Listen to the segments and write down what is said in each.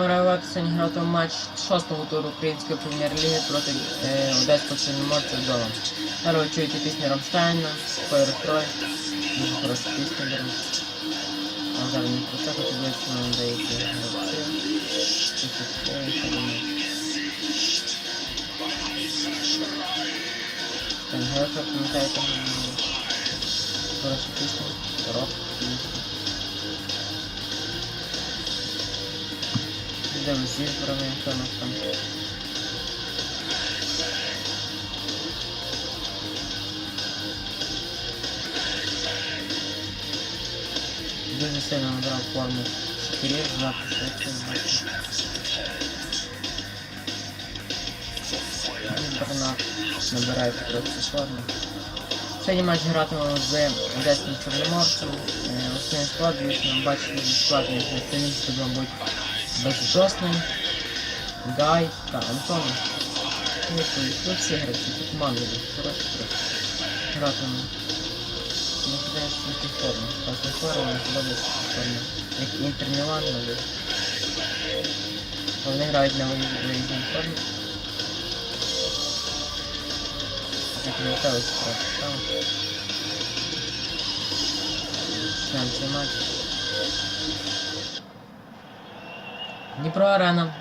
Будемо реагувати сьогодні грати в матч шостого туру Української прем'єр-ліги проти е, Одеського Чорноморця вдома. Зараз ви чуєте пісню Рамштайна, Fire Трой. Дуже хороша пісня, до речі. А зараз не про це хочу дивитися на деякі гравці. Пам'ятаєте, хороша пісня, рок, пісня. Де ви зі зборами, хто у нас там? Дуже сильно набрав форму шокерів, знати швидше. Бернат набирає трохи форму. Сьогодні матч гратимемо з Одеським Чорноморцем. Е, Основний склад, звісно, бачите, склад на сценіці, мабуть, безжосний. Гай та Антон. Ну, тут всі гравці, тут команди, хороші трохи. Гратимемо. Не кидаєш тільки форму. Класна форма, мені подобається ця форма. Як Інтер Мілан, мабуть. Вони грають на виїз- виїзній формі. Як не леталось трохи, там. Почнемо цей матч. Дніпро Арена.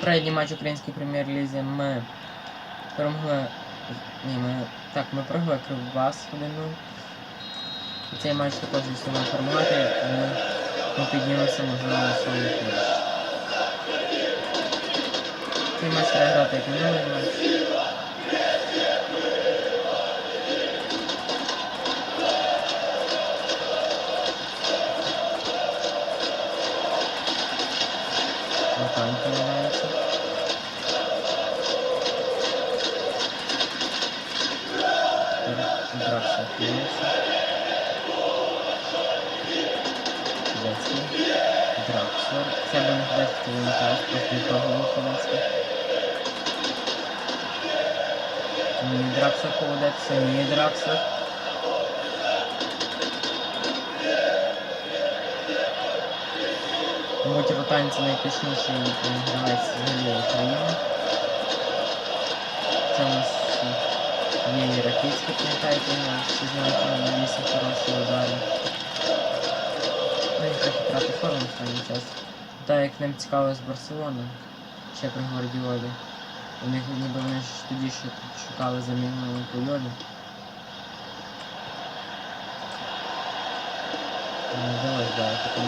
Передній матч української прем'єр-лізі ми перемогли. Ні, ми. Так, ми програли Кривбас 1-0. І цей матч також звісно нам перемагати, ми, ми піднімемося можливо на свою площу. Цей матч треба грати як минулий матч. Не дасть коментар, не поведеться. Мабуть, ротанці найточніший е, гравець взагалі України. Це у нас є і пам'ятаєте, на всі знають, він нанісся хороші удари. Ну і трохи трати форму останній час. Так як ним цікаво з Барселони, ще при Гвардіолі. У них ніби вони ж тоді ще шукали заміну Пойолі. Не Давай, да, таку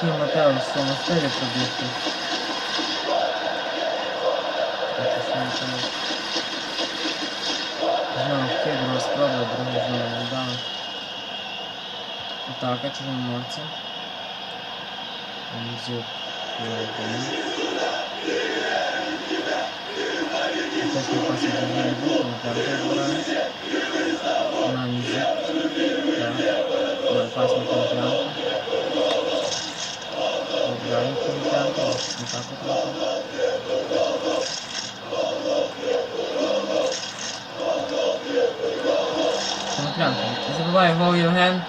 Ті Матео в своєму стилі пробігти. Знову втік, друга спроба, друга знову не вдала. Атака чорноморця. Зюк. Теж не пасить до двері бух, на карти збирає. На нізик. Так. Граємо конфлянку, не так от робимо. Коноплянка. Не забувай гол Євген.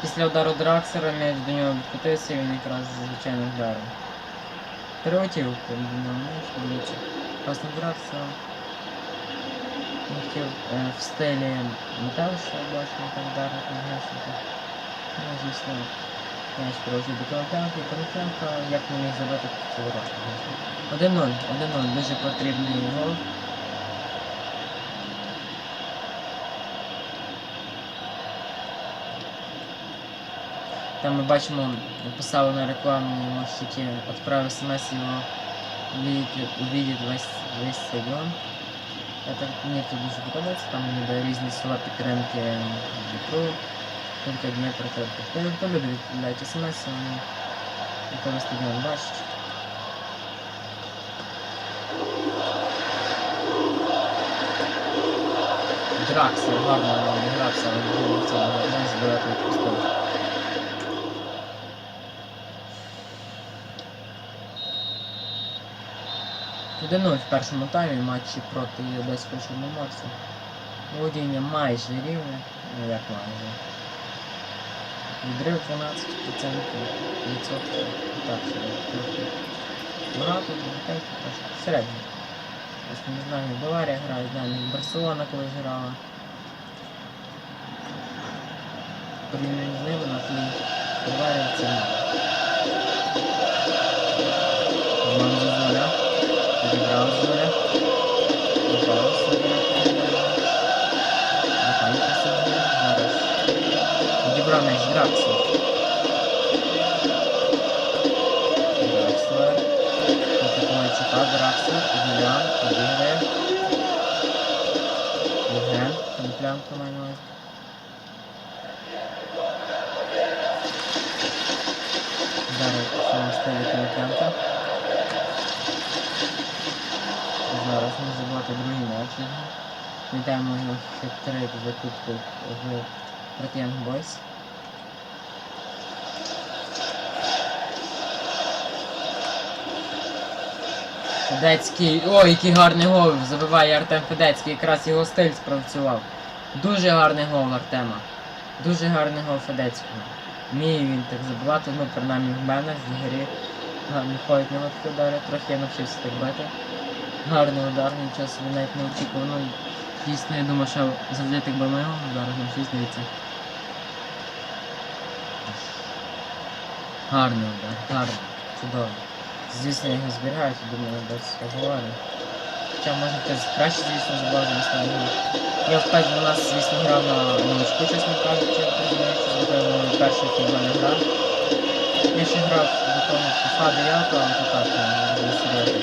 Після удару Драксера м'яч до нього відкотився і він якраз звичайно вдарив. Прилетів на м'яч, дивіться. Пас на хотів е, в стилі Метелша, бачимо, там вдарив на Ну, звісно, прилетів до Коноплянки, і як міг забити цього року. 1-0, 1-0, дуже потрібний гол. Там ми бачимо, писали на рекламному щиті, отправив смс його увидеть, весь, весь стадіон. Мені це дуже подобається, там ніби різні слова підтримки Дніпру, тільки Дніпро, тільки. Хто, любить відправляти смс, вони коли стадіон бачить. Драксер, гарно грався, але в цьому не збирати відпустив. Туди 0 в першому таймі матчі проти Одеського Чорноморця. Володіння майже рівне, ну як майже. Відрив 12%, відсотків. Так, собі. Багато. Середньо. Ось не знаю, Баварія грає, знаю, Барселона колись грала. Порівняно з ними на тлі Баварія це. Роман Зозуля. Відібрав Зозуля. Коноплянка має на увазі. Зараз стає коноплянка. Зараз не забувати другий м'яч. Вітаємо його хитрик за в проти Young Boys. Федецький. Ой, який гарний гол! Забиває Артем Федецький, якраз його стиль спрацював. Дуже гарний гол Артема. Дуже гарний гол Федецького. Вміє він так забивати, ну принаймні в мене в грі. Гарно ходить на такі удари, трохи я навчився так бити. Гарний удар, нічого собі навіть не очікував. Ну, дійсно, я думаю, що завжди так би моєго удару навчився дивіться. Гарний удар, гарний, чудовий. Звісно, я його зберігаю, думаю, без поговорю. Хоча може хтось краще, звісно, забав замість мене. Я впевнений, у нас, звісно, грав на новичку, чесно кажучи, я розумію, що зробив моя перша футбольна гра. Я ще грав того FIFA 9, але то так, не дуже серйозно.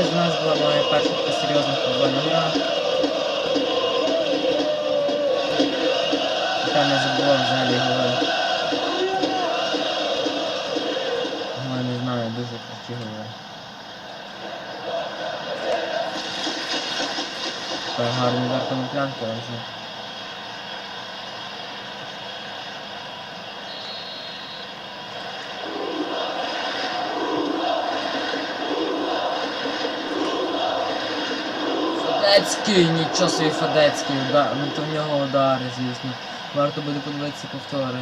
Ось у нас була моя перша така серйозна футбольна гра. Яка не забула взагалі голи. Така гарний удар коноплянки, але вже. Федецький, нічого собі Федецький удар, ну то в нього удари, звісно. Варто буде подивитися повтори.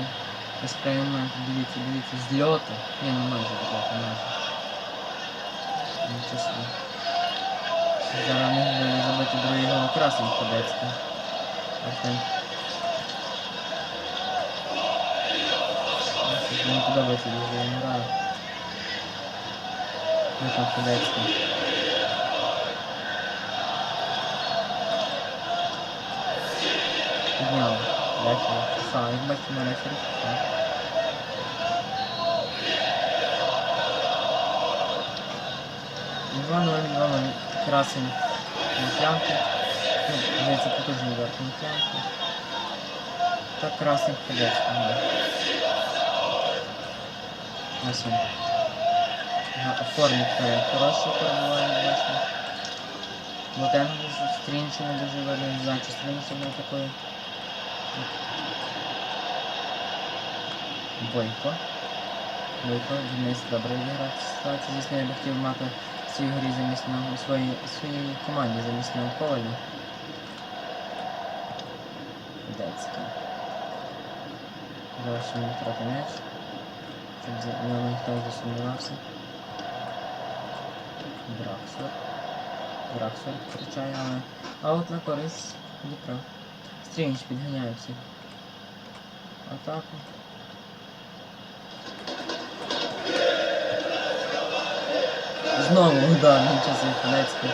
Ось прямий момент, дивіться, дивіться, з льоту. Ні, ну майже льоту, майже. Нічого собі. Зараз міг би забити другий гол красний Федецький. Артем. Щось Мені подобається дуже він грає. Ось там Федецький. Підняв. Рефері. Сам, як бачимо, рефері. Красень конфлянки. Ну, здається, потужний удар конфлянки. Так красний ходець. Ось він. Формі. Хороше перебування, бачимо. Ботенко стрінче не дуже видно, не знаю, чи стрінче не такої. Бойко. Бойко, Денис добре відіграв ситуацію. Звісно, я б хотів мати в своїй грі замість нього, своїй, своїй команді замість нього Коваля. Децький. Зараз не втрати м'яч. Щоб ньому ніхто не засумнівався. Драксор. Драксор втрачає, але аут на користь Дніпра. Стрінч підганяє всіх. Атаку. Знову удар часи Фанецький.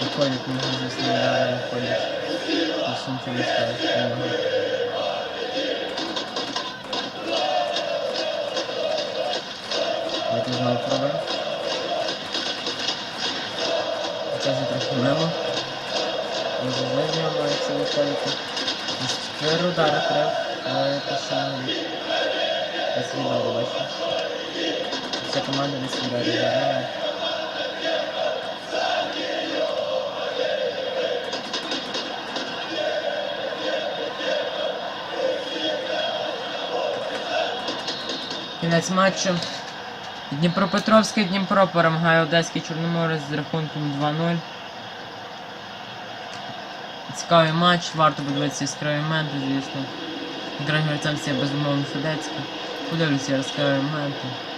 Виходять мені звісно удари, виходять. Нічого про нього. Давайте знову пробуємо. Це вже трохи мимо. Може за нього якщо виходити. Чотири удари трив, але це ще не відомо, бачите. Команда десь удари. Кінець матчу. Дніпропетровський Дніпро перемагає Одеський Чорноморець з рахунком 2-0. Цікавий матч, варто подивитися яскраві моменти, звісно. Гравцям це безумовно Федецька. Подивлюся яскраві моменти.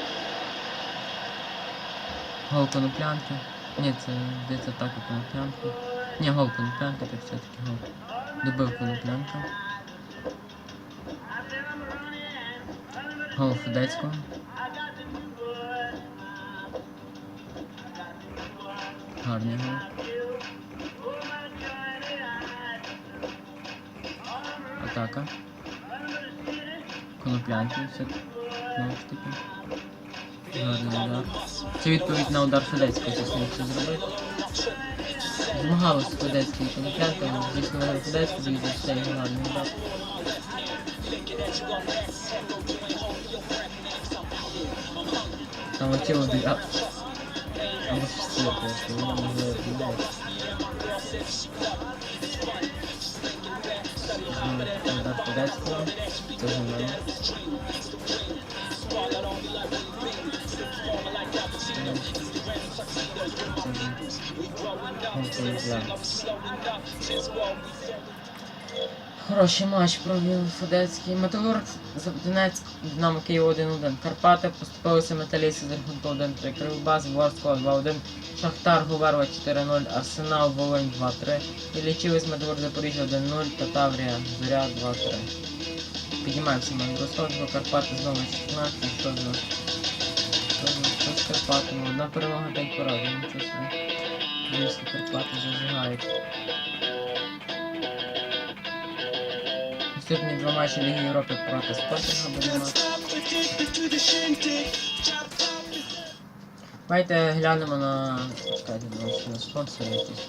Гол коноплянки. Ні, це десь атака коноплянки. Ні, гол коноплянки, так все-таки гол. Добив коноплянка. Гол Федецького. Гарний гол. Атака. Коноплянки все знову ж таки. Це відповідь на удар Федецького, якщо не це зробити. Змагалися Федецький і Коноплянка, звісно, виграв Федецький, звісно, це його гарний удар. Там летіло дві... А... Або ж це просто, воно відбувати. Знову удар Федецького. Це за мене. Хороший матч провів Федецький. Металург Донецьк, Динамо Київ 1-1. Карпати поступилися металісти з рахунку 1-3. Кривбас, Ворскла 2-1. Шахтар Гуверва 4-0. Арсенал Волинь 2-3. І лічились Металург Запоріжжя 1-0 та Таврія Зоря 2-3. Піднімаємося до 100, Карпати знову 14, що за... Що за... Що з Карпатами? Одна перемога та й пораза, нічого собі. Львівські Карпати зажигають. Наступні два матчі Ліги Європи проти Спортинга буде. Давайте глянемо на... Чекайте, на спонсори якісь.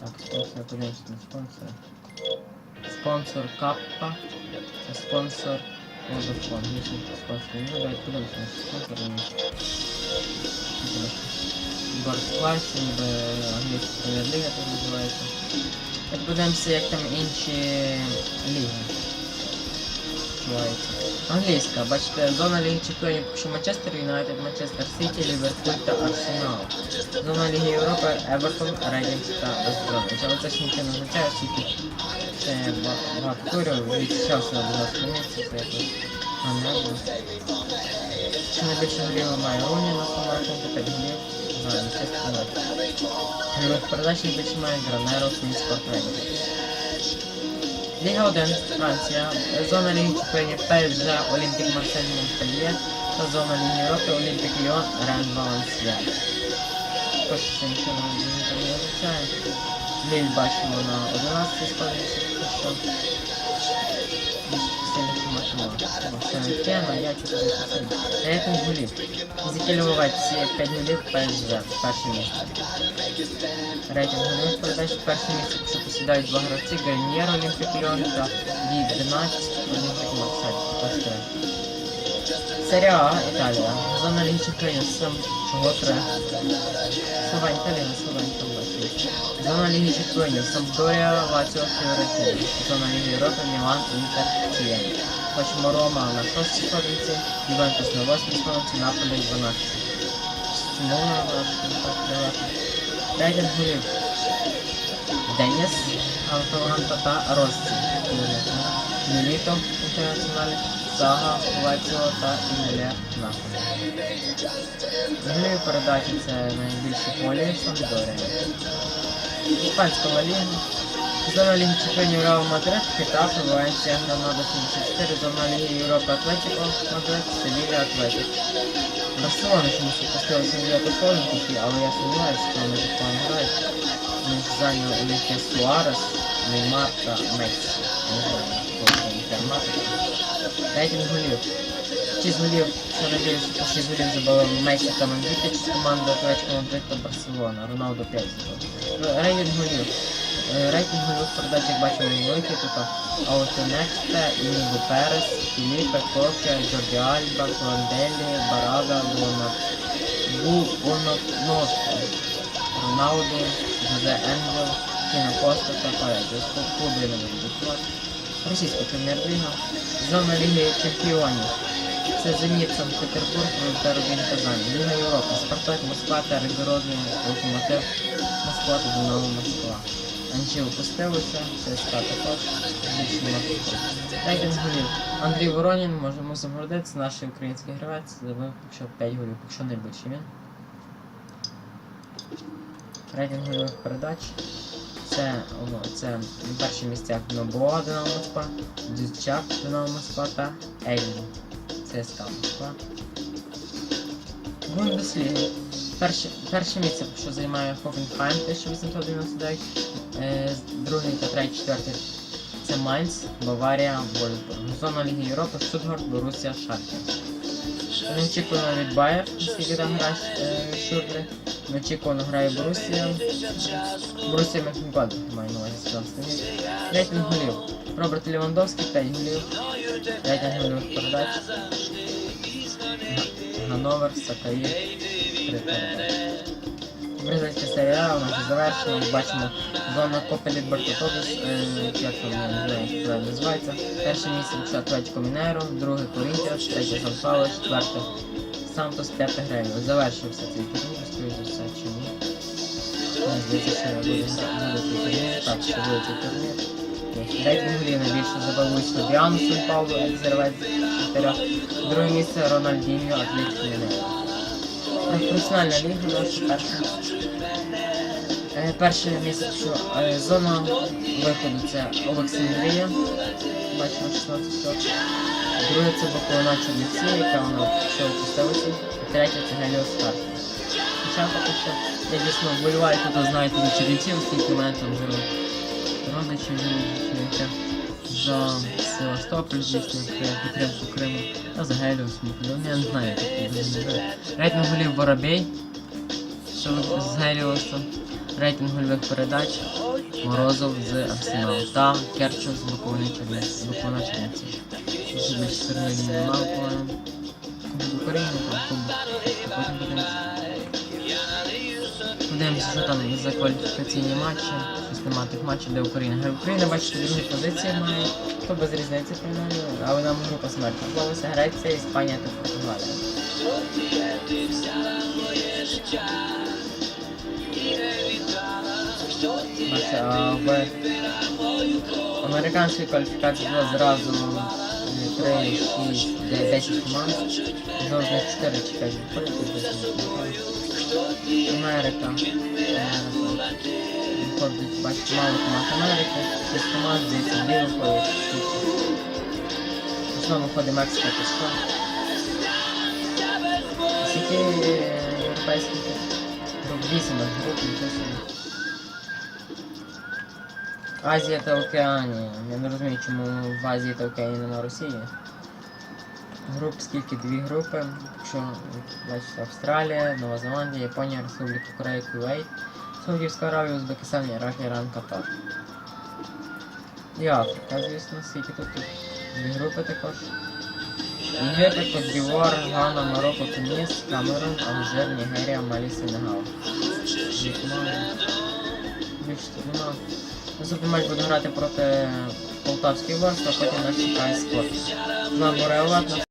Так, спонсор, подивимося на спонсори. Спонсор Каппа. Це спонсор Vodafone. Вісім спонсор. Ну, давайте подивимося на спонсори. Барсклайс, ніби англійська прем'єр-ліга так називається. Так подивимося, як там інші ліги. Відчуваються. Англійська, бачите, зона Ліги Чемпіонів, що Манчестер Юнайтед, Манчестер Сіті, Ліверпуль та Арсенал. Зона Ліги Європи, Евертон, Рейдінг та Вестбромвіч. Але це ж нічого не означає, оскільки це ба- багато турів, від Челсі на 12 місці, це якось ганебно. Що найбільше голів має Руні на своєму рахунку, 5 голів, за Манчестер Юнайтед. Гравець передач найбільше має Гранеро, Квін Спорт Рейдінг. Ліга 1, Франція, зона Ліги Чемпіонів ПСЖ, Олімпік Марсель Монпельє та зона Ліги Європи, Олімпік Ліон, Рен Валенсія. Також це Ліль бачимо на 11 складі, що не тема, я не сильно. Рейтинг голів. Зікель Ловець 5 голів, ПСЖ, перше місце. Рейтинг голів передач перше місце, що посідають два гравці, Гарньєр, Олімпік Ліон та Ді 12, Олімпік це. Серія А, Італія. Зона Ліги Чемпіонів, сам чого три. Словень, Італія, Словень, там Зона Ліги Чемпіонів, Сампдорія, Лаціо, Фіорентина. Зона Ліги Європи, Мілан, Інтер, Тієн. Бачимо Рома на 6 сходинці, Ювентус на 8 сходинці, Наполі 12. Чому на вашому давати? Рейтинг. Деніс, Анталанта та Росці. Міліто, інтернаціональний, Сага, Лаціо та Імелія Наполі. Голіві передачі це найбільші полі Самдорія. Іспанська Ла Ліга. Зона Ліги Чемпіонів Реал Мадрид, Хетафе, Валенсія, Гранада 74, зона Ліги Європи Атлетіко, Мадрид, Севілля, Атлетик. Барселона чомусь опустилася в дев'яту сходинку, але я сумніваюся, що вони так погано грають. Вони зайняли Суарес, Неймар та Месі. Не це інформатика. Рейтинг голів. Шість голів, що найбільше по шість голів Месі та Мандітич з команди Атлетико Мадрид та Барселона. Роналдо 5 забив. Рейтинг голів. Е, Рейтинг гольових передач, як бачимо, великий, тут Аутонекста, Ініго Перес, Філіпе, Коке, Джорді Альба, Кланделі, Барага, Луна, Бу, Бонотноско, Роналду, Жозе Енджел, Кіна Коста та Пареджо. Клуби не будуть Російська прем'єр-ліга, зона Ліги Чемпіонів. Це Зеніт Санкт-Петербург, Рубін Казань. Ліга Європи, Спартак, Москва та Ригородний Локомотив, Москва та Динамо Москва. Анжі опустилися, ЦСКА також, більше. Рейтинг голів. Андрій Воронін, можемо загордитися, наш український гравець, забив якщо 5 голів, якщо більше він. Рейтинг передач. Це, о, це на перші місця Нобоа Динамо Москва, Дючак Динамо Москва та Ельні. ЦСКА Москва. Бундесліга. Перше, перше місце, що займає Хофенхайм 1899, е, другий та третій, четвертий це Майнц, Баварія, Вольсбург. Зона Ліги Європи, Штутгарт, Борусія, Шахтер. Неочікувано від Байер, оскільки там грає е, Шурлі. Неочікувано грає Борусія. Борусія Мехенкод має на увазі 17 місце. Рейтинг голів. Роберт Лівандовський 5 голів. Рейтинг гольових передач. Гановер, Сакаї, 3 передачі. Бразильська серія у нас завершена. Бачимо зона Копа не знаю, як правильно називається. Перше місце це Атлетико Мінеро, друге Корінтіас, третє Сан Пауло, четверте Сантос, п'яте Гремі. Завершився цей турнір, скоріше Так, що найбільше забив Луїс Фабіану Сан Пауло, екс-гравець Шахтаря. Друге місце Рональдіньо, Атлетико Мінеро. Професіональна ліга наша перша. Е, Перше місце, що е, зона виходу це Олександрія. Бачимо 16 років. Друге це Баклана Чернівці, яка вона ще опустилася. І третє це Геліос Харків. Хоча поки я дійсно вболіваю, хто знаєте від Чернівців, оскільки в мене там живуть родичі живуть. За Севастополь, звісно, підтримку Криму. Та за Геліос, ну я не знаю, як це дуже Рейтинг голів Воробей, що з Геліосом. Рейтинг гольових передач Морозов з Арсеналу та Керчов з Буковини Чернівці. Буковина Чернівці. Ще більше турнірів немає, по-моєму. Кубок України, там кубок. А Потім подивимося. Подивимося, що там за кваліфікаційні матчі. Щось нема тих матчів, де Україна грає. Україна, бачите, другі позиції має. То без різниці принаймні. Але нам група смерті склалася. Греція, Іспанія та Португалія. В американській кваліфікації було зразу 3, 6, 10 команд. Знову з них 4 чи 5 виходять. Америка. Америка. Виходить, бачите, мало команд Америки. 6 команд, звідси дві виходять. В основному виходить Мексика та США. Скільки е, європейських груп 8 груп, нічого собі. Азія та Океанія. Я не розумію, чому в Азії та Океані немає Росії. Груп скільки дві групи. Якщо бачите, Австралія, Нова Зеландія, Японія, Республіка Корея, Кувейт, Саудівська Аравія, Узбекистан, Ірак, Іран, Катар. І Африка, звісно, скільки тут. Дві групи також. Єгипет, Кот-Дівуар, Гана, Марокко, Туніс, Камерун, Алжир, Нігерія, Малі, Сенегал. Більше тут нема. Наступний матч буду грати проти Полтавської Ворс, а потім нас чекає спорт. На Бореолат